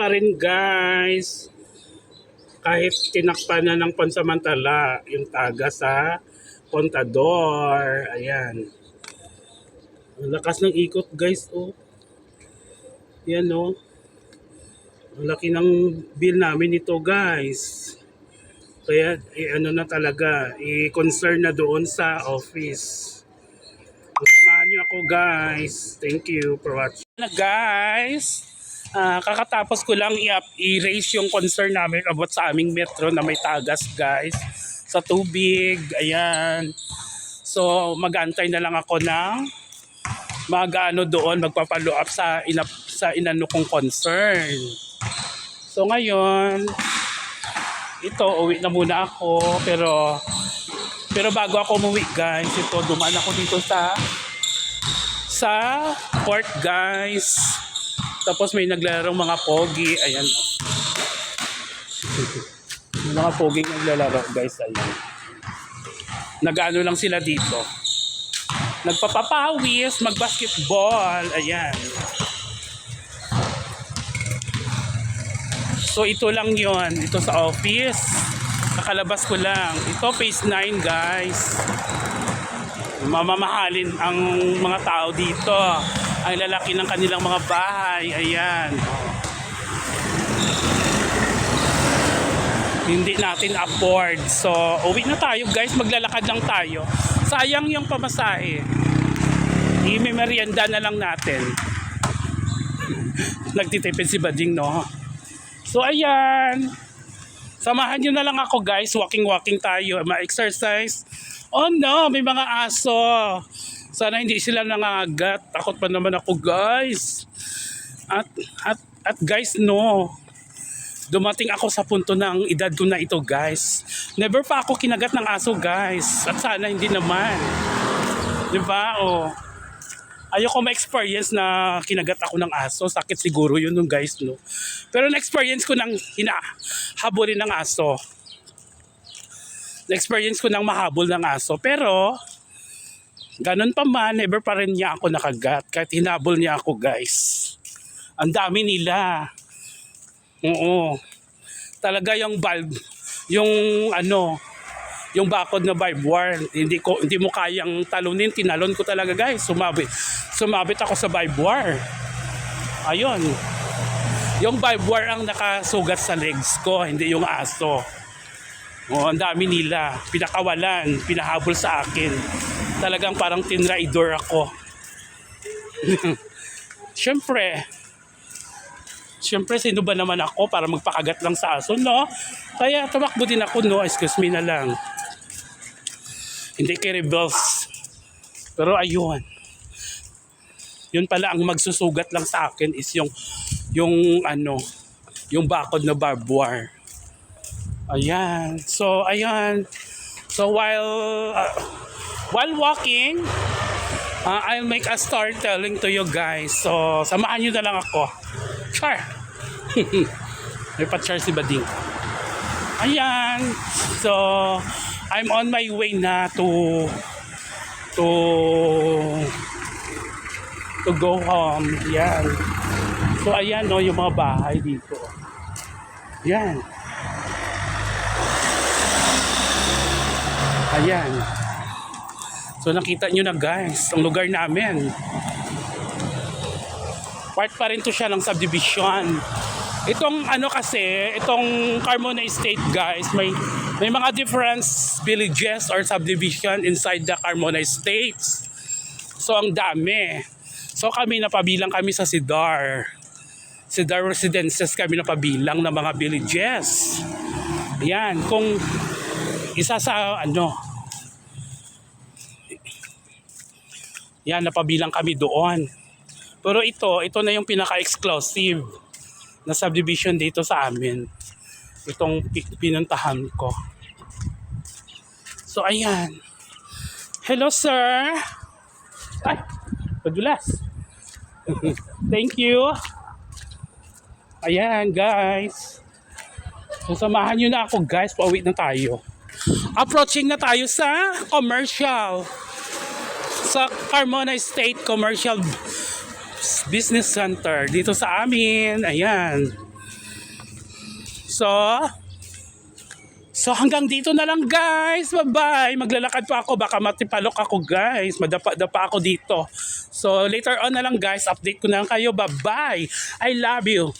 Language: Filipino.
pa rin guys. Kahit tinakpan na ng pansamantala yung taga sa kontador. Ayan. Ang lakas ng ikot guys oh. Yan oh. Ang laki ng bill namin ito guys. Kaya eh, ano na talaga, i-concern na doon sa office. Samahan niyo ako guys. Thank you for watching. Na guys, ah, kakatapos ko lang i-raise yung concern namin about sa aming metro na may tagas guys. Sa tubig, ayan. So mag-antay na lang ako ng mag-ano doon, magpapalo up sa, ina, sa inano kong concern. So ngayon, ito, uwi na muna ako. Pero, pero bago ako umuwi guys, ito, dumaan ako dito sa sa court guys. Tapos may naglarong mga pogi. Ayan. May mga pogi naglalaro guys. Ayan. Nag-ano lang sila dito. Nagpapapawis, mag-basketball. Ayan. So ito lang yon Ito sa office. Kakalabas ko lang. Ito phase 9 guys. Mamamahalin ang mga tao dito. Ang lalaki ng kanilang mga bahay. Ayan. Hindi natin afford. So, uwi na tayo guys. Maglalakad lang tayo. Sayang yung pamasahe. I-merienda na lang natin. Nagtitipid si Bading, no? So ayan. Samahan nyo na lang ako guys. Walking-walking tayo. Ma-exercise. Oh no, may mga aso. Sana hindi sila nangagat. Takot pa naman ako guys. At, at, at guys no. Dumating ako sa punto ng edad ko na ito guys. Never pa ako kinagat ng aso guys. At sana hindi naman. Di ba? Oh. Ayoko ma-experience na kinagat ako ng aso. Sakit siguro yun nung guys, no? Pero na-experience ko ng hinahabulin ng aso. Na-experience ko ng mahabol ng aso. Pero, ganun pa man, never pa rin niya ako nakagat. Kahit hinabol niya ako, guys. Ang dami nila. Oo. Talaga yung bulb, yung ano, yung bakod na barbed wire, hindi ko hindi mo kayang talunin, tinalon ko talaga guys, sumabit. Sumabit ako sa barbed wire. Ayun. Yung barbed wire ang nakasugat sa legs ko, hindi yung aso. Oh, ang dami nila, pinakawalan, pinahabol sa akin. Talagang parang tinraidor ako. Siyempre, Siyempre, sino ba naman ako para magpakagat lang sa aso, no? Kaya tumakbo din ako, no? Excuse me na lang. Hindi kay rebels. Pero ayun. Yun pala ang magsusugat lang sa akin is yung yung ano, yung bakod na barbed wire. Ayan. So, ayan. So, while uh, while walking, uh, I'll make a storytelling to you guys. So, samahan nyo na lang ako. Char! May pa-char si Bading. Ayan. So, I'm on my way na to to to go home. Yan. So, ayan no, yung mga bahay dito. Yan. Ayan. So, nakita nyo na guys, ang lugar namin part pa rin to siya ng subdivision. Itong ano kasi, itong Carmona Estate guys, may may mga different villages or subdivision inside the Carmona Estates. So ang dami. So kami napabilang kami sa Sidar. Sidar Residences kami napabilang ng mga villages. Yan, kung isa sa ano, yan, napabilang kami doon. Pero ito, ito na yung pinaka-exclusive na subdivision dito sa amin. Itong pi- pinuntahan ko. So, ayan. Hello, sir. Ay, padulas. Thank you. Ayan, guys. So, samahan nyo na ako, guys. Pauwi na tayo. Approaching na tayo sa commercial. Sa Carmona State Commercial Business Center dito sa amin. Ayan. So, So hanggang dito na lang guys. Bye-bye. Maglalakad pa ako. Baka matipalok ako guys. Madapa-dapa ako dito. So later on na lang guys. Update ko na lang kayo. Bye-bye. I love you.